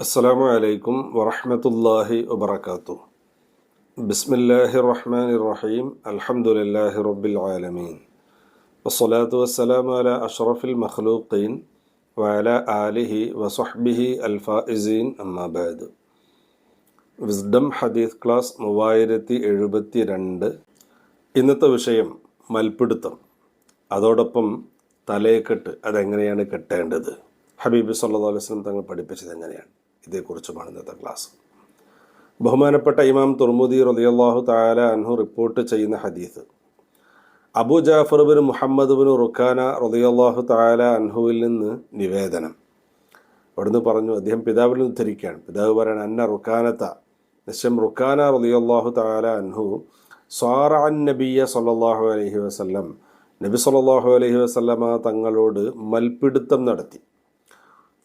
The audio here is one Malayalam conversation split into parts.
അസ്സാം വലൈക്കും വറഹമത്തല്ലാഹി വബർക്കാത്തു ബിസ്മില്ലാഹി റഹ്മാൻ റഹീം അലഹമുല്ലാഹി റബ്ബിൽ ആലമീൻ വസ്സലാത്തു വസ്സലാം അല അഷ്റഫിൽ മഖ്ലൂഖീൻ വഅല ആലിഹി വസുഹ്ബിഹി അൽഫായിസീൻ അമ്മാബാദ് വിസ്ഡം ഹദീസ് ക്ലാസ് മൂവായിരത്തി എഴുപത്തി രണ്ട് ഇന്നത്തെ വിഷയം മൽപിടുത്തം. അതോടൊപ്പം തലയെക്കെട്ട് അതെങ്ങനെയാണ് കെട്ടേണ്ടത്? ഹബീബ് സല്ലാ അലൈഹി വസല്ലം തങ്ങൾ പഠിപ്പിച്ചത് എങ്ങനെയാണ്? ഇതേക്കുറിച്ചുമാണ് ഇന്നത്തെ ക്ലാസ്. ബഹുമാനപ്പെട്ട ഇമാം തുർമുദി റളിയല്ലാഹു താല അൻഹു റിപ്പോർട്ട് ചെയ്യുന്ന ഹദീസ്. Abu Jafar bin Muhammad bin Rukana റളിയല്ലാഹു താല അൻഹുവിൽ നിന്ന് നിവേദനം. അവിടുന്ന് പറഞ്ഞു അദ്ദേഹം പിതാവിൽ നിന്ന് ഉദ്ധരിക്കുകയാണ്. പിതാവ് പറയണം അന്ന റുഖാനത്ത നിശ്ചയം റുഖാന റളിയല്ലാഹു താല അൻഹു സ്വാറ അൻ നബിയ സല്ലല്ലാഹു അലഹി വസല്ലം നബി സല്ലല്ലാഹു അലൈഹി വസ്ലമ തങ്ങളോട് മൽപിടുത്തം നടത്തി.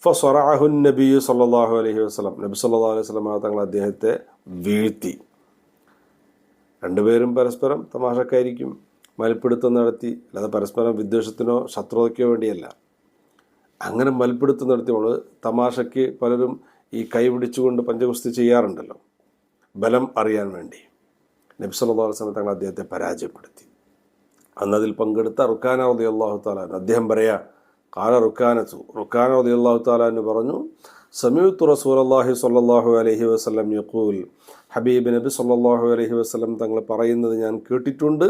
ഫൊറഅഹുൻ നബി സല്ലല്ലാഹു അലൈഹി വസല്ലം. നബി സല്ലല്ലാഹു അലൈഹി വസ്ലമ തങ്ങൾ അദ്ദേഹത്തെ വീഴ്ത്തി. രണ്ടുപേരും പരസ്പരം തമാശക്കായിരിക്കും. മൽപ്പിടുത്തം നടത്തി. അല്ലാതെ പരസ്പരം വിദ്വേഷത്തിനോ ശത്രുതയ്ക്കോ വേണ്ടിയല്ല. അങ്ങനെ മൽപ്പിടുത്തം നമ്മൾ തമാശയ്ക്ക് പലരും ഈ കൈ പിടിച്ചുകൊണ്ട് പഞ്ചകുസ്തി ചെയ്യാറുണ്ടല്ലോ. ബലം അറിയാൻ വേണ്ടി. നബി സല്ലല്ലാഹു അലൈഹി വസല്ലം തങ്ങൾ അദ്ദേഹത്തെ പരാജയപ്പെടുത്തി. അന്ന് അതിൽ പങ്കെടുത്ത റുക്കാന ഉദി അള്ളാഹു താലാൻ അദ്ദേഹം പറയാ കാല റുക്കാനത്തു റുക്കാന ഉദി അള്ളാഹു താലാന്ന് പറഞ്ഞു സമീത്തു റസൂൽ അള്ളാഹി സല്ലാഹു അലഹി വസ്ലം യക്കൂൽ ഹബീബ് നബി സല്ലാഹു അലഹി വസ്ലം തങ്ങൾ പറയുന്നത് ഞാൻ കേട്ടിട്ടുണ്ട്.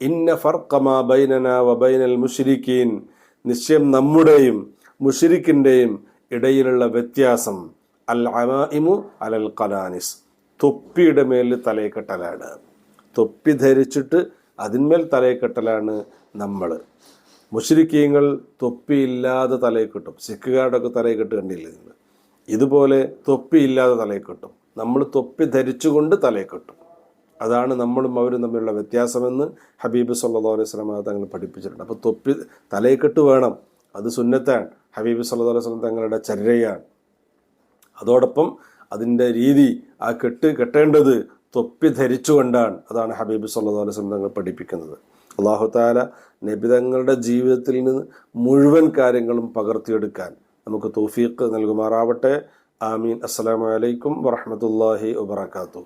ഇന്ന ഫർക്കമാ ബൈനന വബൈനൽ മുഷിരിക്കീൻ നിശ്ചയം നമ്മുടെയും മുഷിരിക്കിന്റെയും ഇടയിലുള്ള വ്യത്യാസം അൽ അമാഇമു അലൽ കലാനിസ് തൊപ്പിയുടെ മേലിൽ തലയെ കെട്ടലാണ്. തൊപ്പി ധരിച്ചിട്ട് അതിന്മേൽ തലയെക്കെട്ടലാണ് നമ്മൾ മുഷരിക്കീങ്ങൾ തൊപ്പിയില്ലാതെ തലയെ കെട്ടും സിഖുകാരുടെയൊക്കെ തലയെ കെട്ട് കണ്ടില്ലേ നിങ്ങൾ? ഇതുപോലെ തൊപ്പിയില്ലാതെ തലയെ കെട്ടും നമ്മൾ തൊപ്പി ധരിച്ചുകൊണ്ട് തലയെ കെട്ടും അതാണ് നമ്മളും അവരും തമ്മിലുള്ള വ്യത്യാസമെന്ന് ഹബീബ് സല്ലാ അലൈഹി സ്വലം തങ്ങൾ പഠിപ്പിച്ചിട്ടുണ്ട്. അപ്പോൾ തൊപ്പി തലയെ കെട്ട് വേണം. അത് സുന്നത്താണ്. ഹബീബ് സല്ലാ അലൈഹി സ്വലം തങ്ങളുടെ ചര്യയാണ്. അതോടൊപ്പം അതിന്റെ രീതി ആ കെട്ട് കെട്ടേണ്ടത് തൊപ്പി ധരിച്ചുകൊണ്ടാണ് അതാണ് ഹബീബ് സല്ലാ അലൈഹി തങ്ങൾ പഠിപ്പിക്കുന്നത്. അള്ളാഹു താല നബിതങ്ങളുടെ ജീവിതത്തിൽ നിന്ന് മുഴുവൻ കാര്യങ്ങളും പകർത്തിയെടുക്കാൻ നമുക്ക് തൗഫീഖ് നൽകുമാറാവട്ടെ. ആമീൻ. അസ്സലാമലൈക്കും വറഹമത്തല്ലാഹി വബർക്കാത്തു